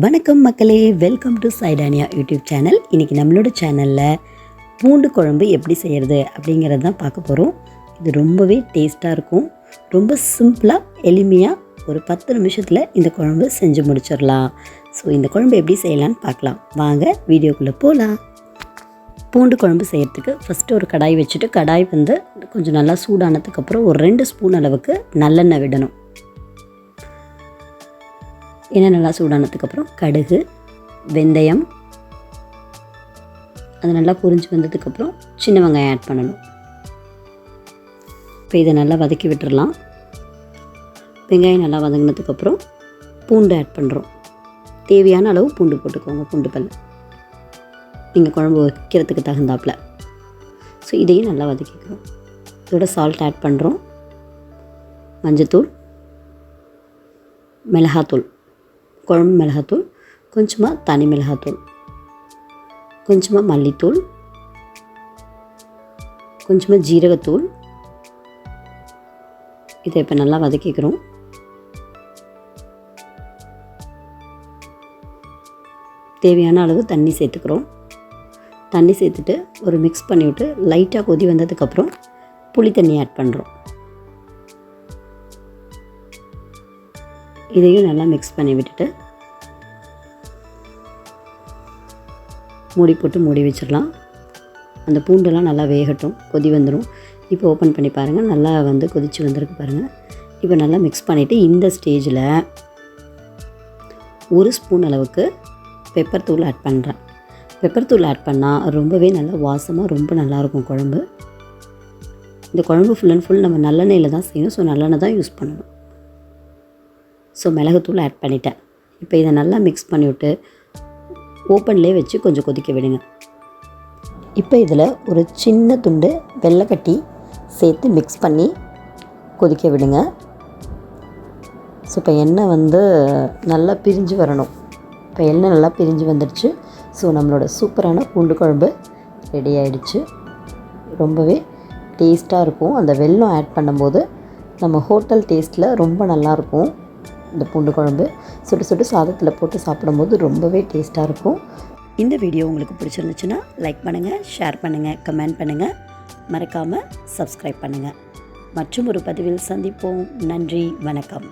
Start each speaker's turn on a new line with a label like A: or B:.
A: வணக்கம் மக்களே welcome to சைடானியா யூடியூப் சேனல் இன்றைக்கி நம்மளோட சேனலில் பூண்டு குழம்பு எப்படி செய்கிறது அப்படிங்கிறது தான் பார்க்க போகிறோம் இது ரொம்பவே டேஸ்ட்டாக இருக்கும். ரொம்ப சிம்பிளாக எளிமையாக ஒரு பத்து நிமிஷத்தில் இந்த குழம்பு செஞ்சு முடிச்சிடலாம். ஸோ இந்த குழம்பு எப்படி செய்யலான்னு பார்க்கலாம். வாங்க வீடியோக்குள்ளே போகலாம் பூண்டு குழம்பு செய்கிறதுக்கு ஃபஸ்ட்டு ஒரு கடாய் வச்சுட்டு கடாய் வந்து கொஞ்சம் நல்லா சூடானதுக்கப்புறம் ஒரு ரெண்டு ஸ்பூன் அளவுக்கு நல்லெண்ணெய் விடணும். எண்ணெய் நல்லா சூடானதுக்கப்புறம் கடுகு வெந்தயம் அது நல்லா பொரிஞ்சு வந்ததுக்கப்புறம் சின்ன வெங்காயம் ஆட் பண்ணணும். இப்போ இதை நல்லா வதக்கி விட்டுறலாம். வெங்காயம் நல்லா வதங்கினதுக்கப்புறம் பூண்டு ஆட் பண்ணுறோம் தேவையான அளவு பூண்டு போட்டுக்கோங்க பூண்டு பல். நீங்கள் குழம்பு வைக்கிறதுக்கு தகுந்தாப்பில். ஸோ இதையும் நல்லா வதக்கிக்கிறோம் இதோட சால்ட் ஆட் பண்ணுறோம் மஞ்சத்தூள் மிளகாத்தூள். குழம்பு மிளகாத்தூள் கொஞ்சமாக தனி மிளகாத்தூள் கொஞ்சமாக மல்லித்தூள் கொஞ்சமாக ஜீரகத்தூள் இதை இப்போ நல்லா வதக்கிக்கிறோம் தேவையான அளவு தண்ணி சேர்த்துக்கிறோம் தண்ணி சேர்த்துட்டு ஒரு மிக்ஸ் பண்ணிவிட்டு லைட்டாக கொதி வந்ததுக்கப்புறம் புளி தண்ணி ஆட் பண்ணுறோம் இதையும் நல்லா மிக்ஸ் பண்ணி விட்டுட்டு மூடி போட்டு மூடி வச்சிடலாம். அந்த பூண்டெல்லாம் நல்லா வேகட்டும் கொதி வந்துடும் இப்போ ஓப்பன் பண்ணி பாருங்கள் நல்லா வந்து கொதித்து வந்திருக்கு பாருங்கள் இப்போ நல்லா மிக்ஸ் பண்ணிவிட்டு இந்த ஸ்டேஜில் ஒரு ஸ்பூன் அளவுக்கு பெப்பர் தூள் ஆட் பண்ணுறேன் பெப்பர் தூள் ஆட் பண்ணால் ரொம்பவே நல்லா வாசமாக ரொம்ப நல்லாயிருக்கும் குழம்பு. இந்த குழம்பு ஃபுல் அண்ட் ஃபுல் நம்ம நல்லெண்ணெயில் தான் செய்யணும். ஸோ நல்லெண்ணெய் தான் யூஸ் பண்ணணும். ஸோ மிளகுத்தூள் ஆட் பண்ணிட்டேன். இப்போ இதை நல்லா மிக்ஸ் பண்ணிவிட்டு ஓப்பன்லேயே வச்சு கொஞ்சம் கொதிக்க விடுங்க. இப்போ இதில் ஒரு சின்ன துண்டு வெள்ளைக்கட்டி சேர்த்து மிக்ஸ் பண்ணி கொதிக்க விடுங்க. ஸோ இப்போ எண்ணெய் வந்து நல்லா பிரிஞ்சு வரணும். இப்போ எண்ணெய் நல்லா பிரிஞ்சு வந்துடுச்சு. ஸோ நம்மளோட சூப்பரான பூண்டு குழம்பு ரெடி ஆகிடுச்சு ரொம்பவே டேஸ்ட்டாக இருக்கும். அந்த வெல்லம் ஆட் பண்ணும்போது நம்ம ஹோட்டல் டேஸ்ட்டில் ரொம்ப நல்லாயிருக்கும் இந்த பூண்டு குழம்பு. சுட்டு சுட்டு சாதத்தில் போட்டு சாப்பிடும்போது ரொம்பவே டேஸ்ட்டாக இருக்கும். இந்த வீடியோ உங்களுக்கு பிடிச்சிருந்துச்சுன்னா லைக் பண்ணுங்கள் ஷேர் பண்ணுங்கள் கமெண்ட் பண்ணுங்கள் மறக்காமல் சப்ஸ்கிரைப் பண்ணுங்கள் மற்றும் ஒரு பதிவில் சந்திப்போம். நன்றி வணக்கம்.